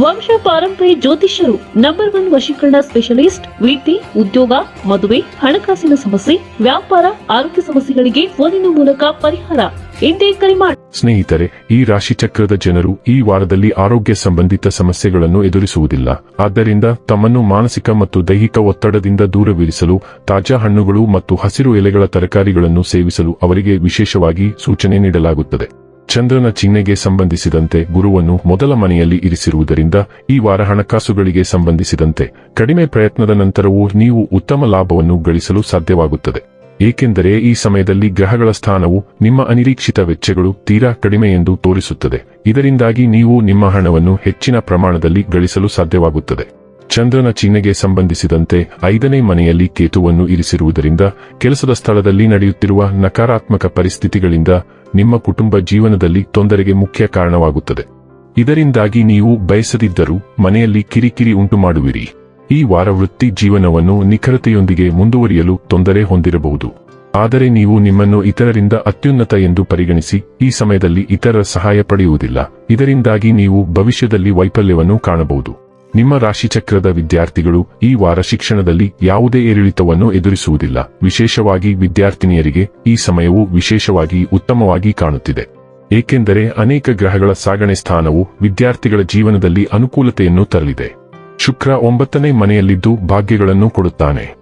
ವಂಶ ಪಾರಂಪರ್ಯ ಜ್ಯೋತಿಷ್ಯರು ನಂಬರ್ ಒನ್ ವಶೀಕರಣ ಸ್ಪೆಷಲಿಸ್ಟ್ ವಿದ್ಯೆ ಉದ್ಯೋಗ, ಮದುವೆ, ಹಣಕಾಸಿನ ಸಮಸ್ಯೆ, ವ್ಯಾಪಾರ, ಆರೋಗ್ಯ ಸಮಸ್ಯೆಗಳಿಗೆ ಫೋನಿನ ಮೂಲಕ ಪರಿಹಾರ. ಎಂದೇ ಕರೆ ಸ್ನೇಹಿತರೆ, ಈ ರಾಶಿ ಚಕ್ರದ ಜನರು ಈ ವಾರದಲ್ಲಿ ಆರೋಗ್ಯ ಸಂಬಂಧಿತ ಸಮಸ್ಯೆಗಳನ್ನು ಎದುರಿಸುವುದಿಲ್ಲ. ಆದ್ದರಿಂದ ತಮ್ಮನ್ನು ಮಾನಸಿಕ ಮತ್ತು ದೈಹಿಕ ಒತ್ತಡದಿಂದ ದೂರವಿರಿಸಲು, ತಾಜಾ ಹಣ್ಣುಗಳು ಮತ್ತು ಹಸಿರು ಎಲೆಗಳ ತರಕಾರಿಗಳನ್ನು ಸೇವಿಸಲು ಅವರಿಗೆ ವಿಶೇಷವಾಗಿ ಸೂಚನೆ ನೀಡಲಾಗುತ್ತದೆ. ಚಂದ್ರನ ಚಿಹ್ನೆಗೆ ಸಂಬಂಧಿಸಿದಂತೆ ಗುರುವನ್ನು ಮೊದಲ ಮನೆಯಲ್ಲಿ ಇರಿಸಿರುವುದರಿಂದ ಈ ವಾರ ಹಣಕಾಸುಗಳಿಗೆ ಸಂಬಂಧಿಸಿದಂತೆ ಕಡಿಮೆ ಪ್ರಯತ್ನದ ನಂತರವೂ ನೀವು ಉತ್ತಮ ಲಾಭವನ್ನು ಗಳಿಸಲು ಸಾಧ್ಯವಾಗುತ್ತದೆ. ಏಕೆಂದರೆ ಈ ಸಮಯದಲ್ಲಿ ಗ್ರಹಗಳ ಸ್ಥಾನವು ನಿಮ್ಮ ಅನಿರೀಕ್ಷಿತ ವೆಚ್ಚಗಳು ತೀರಾ ಕಡಿಮೆ ಎಂದು ತೋರಿಸುತ್ತದೆ. ಇದರಿಂದಾಗಿ ನೀವು ನಿಮ್ಮ ಹಣವನ್ನು ಹೆಚ್ಚಿನ ಪ್ರಮಾಣದಲ್ಲಿ ಗಳಿಸಲು ಸಾಧ್ಯವಾಗುತ್ತದೆ. ಚಂದ್ರನ ಚಿಹ್ನೆಗೆ ಸಂಬಂಧಿಸಿದಂತೆ ಐದನೇ ಮನೆಯಲ್ಲಿ ಕೇತುವನ್ನು ಇರಿಸಿರುವುದರಿಂದ ಕೆಲಸದ ಸ್ಥಳದಲ್ಲಿ ನಡೆಯುತ್ತಿರುವ ನಕಾರಾತ್ಮಕ ಪರಿಸ್ಥಿತಿಗಳಿಂದ ನಿಮ್ಮ ಕುಟುಂಬ ಜೀವನದಲ್ಲಿ ತೊಂದರೆಗೆ ಮುಖ್ಯ ಕಾರಣವಾಗುತ್ತದೆ. ಇದರಿಂದಾಗಿ ನೀವು ಬಯಸದಿದ್ದರೂ ಮನೆಯಲ್ಲಿ ಕಿರಿಕಿರಿ ಉಂಟು ಮಾಡುವಿರಿ ಈ ವಾರ ವೃತ್ತಿ ಜೀವನವನ್ನು ನಿಖರತೆಯೊಂದಿಗೆ ಮುಂದುವರಿಯಲು ತೊಂದರೆ ಹೊಂದಿರಬಹುದು. ಆದರೆ ನೀವು ನಿಮ್ಮನ್ನು ಇತರರಿಂದ ಅತ್ಯುನ್ನತ ಎಂದು ಪರಿಗಣಿಸಿ ಈ ಸಮಯದಲ್ಲಿ ಇತರರ ಸಹಾಯ ಪಡೆಯುವುದಿಲ್ಲ. ಇದರಿಂದಾಗಿ ನೀವು ಭವಿಷ್ಯದಲ್ಲಿ ವೈಫಲ್ಯವನ್ನು ಕಾಣಬಹುದು. ನಿಮ್ಮ ರಾಶಿಚಕ್ರದ ವಿದ್ಯಾರ್ಥಿಗಳು ಈ ವಾರ ಶಿಕ್ಷಣದಲ್ಲಿ ಯಾವುದೇ ಏರಿಳಿತವನ್ನು ಎದುರಿಸುವುದಿಲ್ಲ. ವಿಶೇಷವಾಗಿ ವಿದ್ಯಾರ್ಥಿನಿಯರಿಗೆ ಈ ಸಮಯವು ವಿಶೇಷವಾಗಿ ಉತ್ತಮವಾಗಿ ಕಾಣುತ್ತಿದೆ. ಏಕೆಂದರೆ ಅನೇಕ ಗ್ರಹಗಳ ಸಾಗಣೆ ಸ್ಥಾನವು ವಿದ್ಯಾರ್ಥಿಗಳ ಜೀವನದಲ್ಲಿ ಅನುಕೂಲತೆಯನ್ನು ತರಲಿದೆ. ಶುಕ್ರ ಒಂಬತ್ತನೇ ಮನೆಯಲ್ಲಿದ್ದು ಭಾಗ್ಯಗಳನ್ನು ಕೊಡುತ್ತಾನೆ.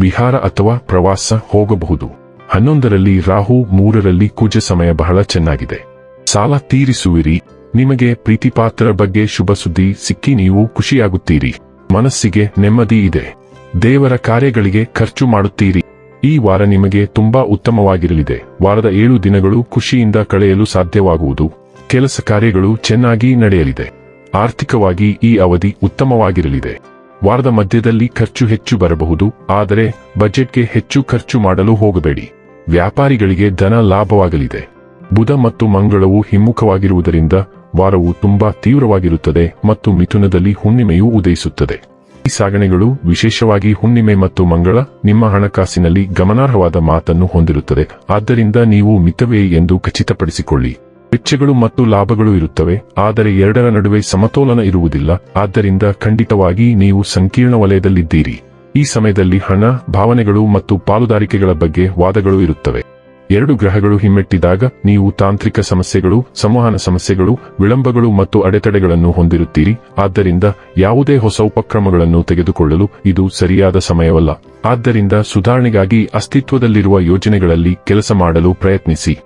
ವಿಹಾರ ಅಥವಾ ಪ್ರವಾಸ ಹೋಗಬಹುದು. ಹನ್ನೊಂದರಲ್ಲಿ ರಾಹು, ಮೂರರಲ್ಲಿ ಕುಜ ಸಮಯ ಬಹಳ ಚೆನ್ನಾಗಿದೆ. ಸಾಲ ತೀರಿಸುವಿರಿ. ನಿಮಗೆ ಪ್ರೀತಿಪಾತ್ರರ ಬಗ್ಗೆ ಶುಭ ಸುದ್ದಿ ಸಿಕ್ಕಿ ನೀವು ಖುಷಿಯಾಗುತ್ತೀರಿ. ಮನಸ್ಸಿಗೆ ನೆಮ್ಮದಿ ಇದೆ. ದೇವರ ಕಾರ್ಯಗಳಿಗೆ ಖರ್ಚು ಮಾಡುತ್ತೀರಿ. ಈ ವಾರ ನಿಮಗೆ ತುಂಬಾ ಉತ್ತಮವಾಗಿರಲಿದೆ. ವಾರದ ಏಳು ದಿನಗಳು ಖುಷಿಯಿಂದ ಕಳೆಯಲು ಸಾಧ್ಯವಾಗುವುದು. ಕೆಲಸ ಕಾರ್ಯಗಳು ಚೆನ್ನಾಗಿ ನಡೆಯಲಿದೆ. ಆರ್ಥಿಕವಾಗಿ ಈ ಅವಧಿ ಉತ್ತಮವಾಗಿರಲಿದೆ. ವಾರದ ಮಧ್ಯದಲ್ಲಿ ಖರ್ಚು ಹೆಚ್ಚು ಬರಬಹುದು, ಆದರೆ ಬಜೆಟ್ಗೆ ಹೆಚ್ಚು ಖರ್ಚು ಮಾಡಲು ಹೋಗಬೇಡಿ. ವ್ಯಾಪಾರಿಗಳಿಗೆ ಧನ ಲಾಭವಾಗಲಿದೆ. ಬುಧ ಮತ್ತು ಮಂಗಳವು ಹಿಮ್ಮುಖವಾಗಿರುವುದರಿಂದ ವಾರವು ತುಂಬಾ ತೀವ್ರವಾಗಿರುತ್ತದೆ ಮತ್ತು ಮಿಥುನದಲ್ಲಿ ಹುಣ್ಣಿಮೆಯೂ ಉದಯಿಸುತ್ತದೆ. ಈ ಸಾಗಣೆಗಳು ವಿಶೇಷವಾಗಿ ಹುಣ್ಣಿಮೆ ಮತ್ತು ಮಂಗಳ ನಿಮ್ಮ ಹಣಕಾಸಿನಲ್ಲಿ ಗಮನಾರ್ಹವಾದ ಮಾತನ್ನು ಹೊಂದಿರುತ್ತದೆ. ಆದ್ದರಿಂದ ನೀವು ಮಿತವೇ ಎಂದು ಖಚಿತಪಡಿಸಿಕೊಳ್ಳಿ. ವೆಚ್ಚಗಳು ಮತ್ತು ಲಾಭಗಳು ಇರುತ್ತವೆ, ಆದರೆ ಎರಡರ ನಡುವೆ ಸಮತೋಲನ ಇರುವುದಿಲ್ಲ. ಆದ್ದರಿಂದ ಖಂಡಿತವಾಗಿ ನೀವು ಸಂಕೀರ್ಣ ವಲಯದಲ್ಲಿದ್ದೀರಿ. ಈ ಸಮಯದಲ್ಲಿ ಹಣ, ಭಾವನೆಗಳು ಮತ್ತು ಪಾಲುದಾರಿಕೆಗಳ ಬಗ್ಗೆ ವಾದಗಳು ಇರುತ್ತವೆ. ಎರಡು ಗ್ರಹಗಳು ಹಿಮ್ಮೆಟ್ಟಿದಾಗ ನೀವು ತಾಂತ್ರಿಕ ಸಮಸ್ಯೆಗಳು, ಸಂವಹನ ಸಮಸ್ಯೆಗಳು, ವಿಳಂಬಗಳು ಮತ್ತು ಅಡೆತಡೆಗಳನ್ನು ಹೊಂದಿರುತ್ತೀರಿ. ಆದ್ದರಿಂದ ಯಾವುದೇ ಹೊಸ ಉಪಕ್ರಮಗಳನ್ನು ತೆಗೆದುಕೊಳ್ಳಲು ಇದು ಸರಿಯಾದ ಸಮಯವಲ್ಲ. ಆದ್ದರಿಂದ ಸುಧಾರಣೆಗಾಗಿ ಅಸ್ತಿತ್ವದಲ್ಲಿರುವ ಯೋಜನೆಗಳಲ್ಲಿ ಕೆಲಸ ಮಾಡಲು ಪ್ರಯತ್ನಿಸಿ.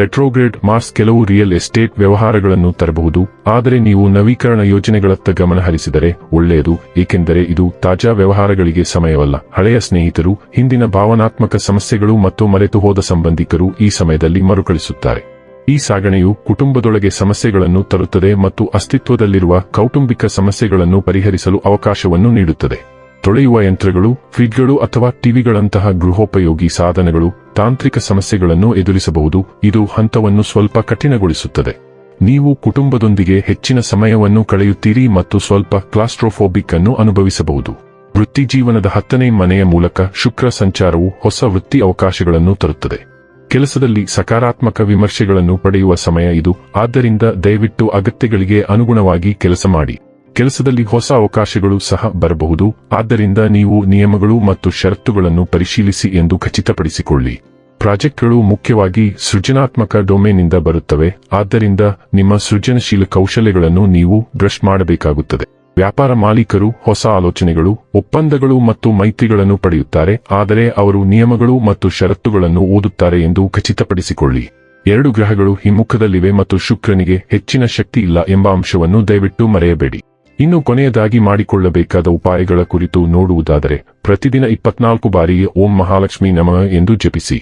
ರೆಟ್ರೋಗ್ರೇಡ್ ಮಾರ್ಸ್ ಕೆಲವು ರಿಯಲ್ ಎಸ್ಟೇಟ್ ವ್ಯವಹಾರಗಳನ್ನು ತರಬಹುದು, ಆದರೆ ನೀವು ನವೀಕರಣ ಯೋಜನೆಗಳತ್ತ ಗಮನ ಹರಿಸಿದರೆ ಒಳ್ಳೆಯದು, ಏಕೆಂದರೆ ಇದು ತಾಜಾ ವ್ಯವಹಾರಗಳಿಗೆ ಸಮಯವಲ್ಲ. ಹಳೆಯ ಸ್ನೇಹಿತರು, ಹಿಂದಿನ ಭಾವನಾತ್ಮಕ ಸಮಸ್ಯೆಗಳು ಮತ್ತು ಮರೆತು ಹೋದ ಸಂಬಂಧಿಕರು ಈ ಸಮಯದಲ್ಲಿ ಮರುಕಳಿಸುತ್ತಾರೆ. ಈ ಸಾಗಣೆಯು ಕುಟುಂಬದೊಳಗೆ ಸಮಸ್ಯೆಗಳನ್ನು ತರುತ್ತದೆ ಮತ್ತು ಅಸ್ತಿತ್ವದಲ್ಲಿರುವ ಕೌಟುಂಬಿಕ ಸಮಸ್ಯೆಗಳನ್ನು ಪರಿಹರಿಸಲು ಅವಕಾಶವನ್ನು ನೀಡುತ್ತದೆ. ತೊಳೆಯುವ ಯಂತ್ರಗಳು, ಫ್ರಿಡ್ಜ್ಗಳು ಅಥವಾ ಟಿವಿಗಳಂತಹ ಗೃಹೋಪಯೋಗಿ ಸಾಧನಗಳು ತಾಂತ್ರಿಕ ಸಮಸ್ಯೆಗಳನ್ನು ಎದುರಿಸಬಹುದು. ಇದು ಹಂತವನ್ನು ಸ್ವಲ್ಪ ಕಠಿಣಗೊಳಿಸುತ್ತದೆ. ನೀವು ಕುಟುಂಬದೊಂದಿಗೆ ಹೆಚ್ಚಿನ ಸಮಯವನ್ನು ಕಳೆಯುತ್ತೀರಿ ಮತ್ತು ಸ್ವಲ್ಪ ಕ್ಲಾಸ್ಟ್ರೋಫೋಬಿಕ್ ಅನ್ನು ಅನುಭವಿಸಬಹುದು. ವೃತ್ತಿಜೀವನದ ಹತ್ತನೇ ಮನೆಯ ಮೂಲಕ ಶುಕ್ರ ಸಂಚಾರವು ಹೊಸ ವೃತ್ತಿ ಅವಕಾಶಗಳನ್ನು ತರುತ್ತದೆ. ಕೆಲಸದಲ್ಲಿ ಸಕಾರಾತ್ಮಕ ವಿಮರ್ಶೆಗಳನ್ನು ಪಡೆಯುವ ಸಮಯ ಇದು. ಆದ್ದರಿಂದ ದಯವಿಟ್ಟು ಅಗತ್ಯಗಳಿಗೆ ಅನುಗುಣವಾಗಿ ಕೆಲಸ ಮಾಡಿ. ಕೆಲಸದಲ್ಲಿ ಹೊಸ ಅವಕಾಶಗಳು ಸಹ ಬರಬಹುದು. ಆದ್ದರಿಂದ ನೀವು ನಿಯಮಗಳು ಮತ್ತು ಷರತ್ತುಗಳನ್ನು ಪರಿಶೀಲಿಸಿ ಎಂದು ಖಚಿತಪಡಿಸಿಕೊಳ್ಳಿ. ಪ್ರಾಜೆಕ್ಟ್ಗಳು ಮುಖ್ಯವಾಗಿ ಸೃಜನಾತ್ಮಕ ಡೊಮೇನ್ನಿಂದ ಬರುತ್ತವೆ. ಆದ್ದರಿಂದ ನಿಮ್ಮ ಸೃಜನಶೀಲ ಕೌಶಲ್ಯಗಳನ್ನು ನೀವು ಬ್ರಷ್ ಮಾಡಬೇಕಾಗುತ್ತದೆ. ವ್ಯಾಪಾರ ಮಾಲೀಕರು ಹೊಸ ಆಲೋಚನೆಗಳು, ಒಪ್ಪಂದಗಳು ಮತ್ತು ಮೈತ್ರಿಗಳನ್ನು ಪಡೆಯುತ್ತಾರೆ. ಆದರೆ ಅವರು ನಿಯಮಗಳು ಮತ್ತು ಷರತ್ತುಗಳನ್ನು ಓದುತ್ತಾರೆ ಎಂದು ಖಚಿತಪಡಿಸಿಕೊಳ್ಳಿ. ಎರಡು ಗ್ರಹಗಳು ಹಿಮ್ಮುಖದಲ್ಲಿವೆ ಮತ್ತು ಶುಕ್ರನಿಗೆ ಹೆಚ್ಚಿನ ಶಕ್ತಿ ಇಲ್ಲ ಎಂಬ ಅಂಶವನ್ನು ದಯವಿಟ್ಟು ಮರೆಯಬೇಡಿ. ಇನ್ನು ಕೊನೆಯದಾಗಿ ಮಾಡಿಕೊಳ್ಳಬೇಕಾದ ಉಪಾಯಗಳ ಕುರಿತು ನೋಡುವುದಾದರೆ, ಪ್ರತಿದಿನ ಇಪ್ಪತ್ನಾಲ್ಕು ಬಾರಿ ಓಂ ಮಹಾಲಕ್ಷ್ಮಿ ನಮಃ ಎಂದು ಜಪಿಸಿ.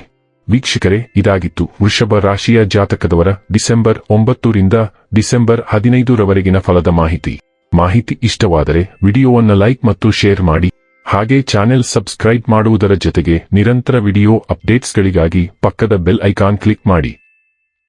ವೀಕ್ಷಕರೇ, ಇದಾಗಿತ್ತು ವೃಷಭ ರಾಶಿಯ ಜಾತಕದವರ ಡಿಸೆಂಬರ್ ಒಂಬತ್ತರಿಂದ ಡಿಸೆಂಬರ್ ಹದಿನೈದರವರೆಗಿನ ಫಲದ ಮಾಹಿತಿ. ಮಾಹಿತಿ ಇಷ್ಟವಾದರೆ ವಿಡಿಯೋವನ್ನು ಲೈಕ್ ಮತ್ತು ಶೇರ್ ಮಾಡಿ. ಹಾಗೆ ಚಾನೆಲ್ ಸಬ್ಸ್ಕ್ರೈಬ್ ಮಾಡುವುದರ ಜೊತೆಗೆ ನಿರಂತರ ವಿಡಿಯೋ ಅಪ್ಡೇಟ್ಸ್ಗಳಿಗಾಗಿ ಪಕ್ಕದ ಬೆಲ್ ಐಕಾನ್ ಕ್ಲಿಕ್ ಮಾಡಿ.